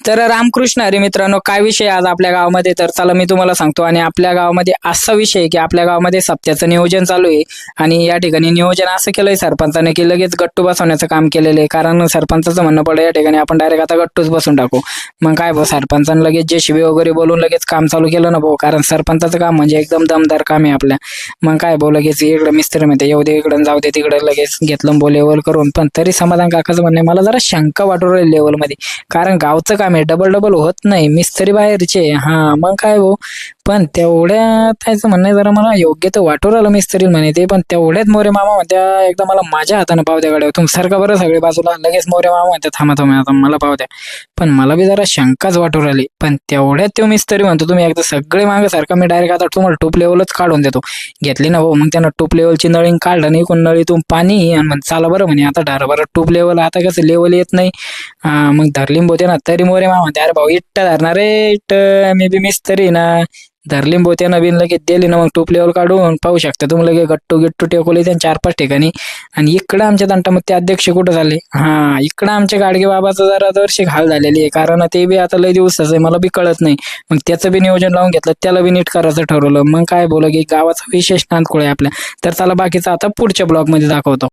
तर रामकृष्ण अरे मित्रांनो काय विषय आज आपल्या गावामध्ये? तर चला मी तुम्हाला सांगतो. आणि आपल्या गावामध्ये असा विषय की आपल्या गावामध्ये सप्त्याचं नियोजन चालू आहे. आणि या ठिकाणी नियोजन असं केलंय सरपंचाने की लगेच गट्टू बसवण्याचं काम केलेलं आहे. कारण सरपंचाचं म्हणणं पडलं या ठिकाणी आपण डायरेक्ट आता गट्टूच बसून टाकू. मग काय भाऊ सरपंचानं लगेच जे शिबी वगैरे बोलून लगेच काम चालू केलं ना भाऊ? कारण सरपंचाचं काम म्हणजे एकदम दमदार काम आहे आपल्या मग काय भाऊ लगेच इकडं मिस्त्री मध्ये येऊ दे इकडं जाऊ दे तिकडं लगेच घेतलं बो लेवल करून. पण तरी समाधान काकाचं म्हणणं आहे, मला जरा शंका वाटू राहील लेवलमध्ये कारण गावचं काम आहे डबल डबल होत नाही. मिस्त्री बाहेरचे. हा मग काय भाऊ? पण तेवढ्या त्याचं म्हणणं जरा मला योग्य तर वाटू राहिलं मिस्त्री म्हणे ते पण तेवढ्यात मोरे मामा म्हणत्या एकदा मला माझ्या हाताने पाव द्या गाड्या तुम्ही सारखं बरं सगळे बाजूला. लगेच मोरे मामा म्हणतात थांबा थांबा आता मला पाव द्या. पण मला बी जरा शंकाच वाटू राहिली पण तेवढ्यात तो मिस्त्री म्हणतो तुम्ही एकदा सगळे मागे सारखं मी डायरेक्ट आता तुम्हाला टूप लेवलच काढून देतो. घेतली ना भाऊ मग त्यानं टूप लेवलची नळी काढलं नाही कोण नळीतून पाणी आणि मग चाला बरं म्हणे आता धर बरं टूप लेवल आता कसं लेवल येत नाही. मग धरली बोते ना तरी मोरे मामा म्हणते अरे भाऊ इट्ट धरणार रे इट्ट. मी बी मिस्त्री ना. धरलीम बोते नवीन लगेच दिली ना मग टूप लेवल काढून. पाहू शकता तुम्ही लगे गट्टू गिट्टू टेकवले त्यांनी चार पाच ठिकाणी. आणि इकडं आमच्या तंटामध्ये ते अध्यक्ष कुठं झाले? हा इकडं आमच्या गाडगे बाबाचं जरा दरशी हाल झालेली आहे. कारण ते बी आता लय दिवसाचं आहे मला बी कळत नाही. मग त्याचं बी नियोजन लावून घेतलं त्याला बी नीट करायचं ठरवलं. मग काय बोल की गावाचा विशेष नांदकुळ आहे आपल्या. तर चला बाकीचं आता पुढच्या ब्लॉगमध्ये दाखवतो.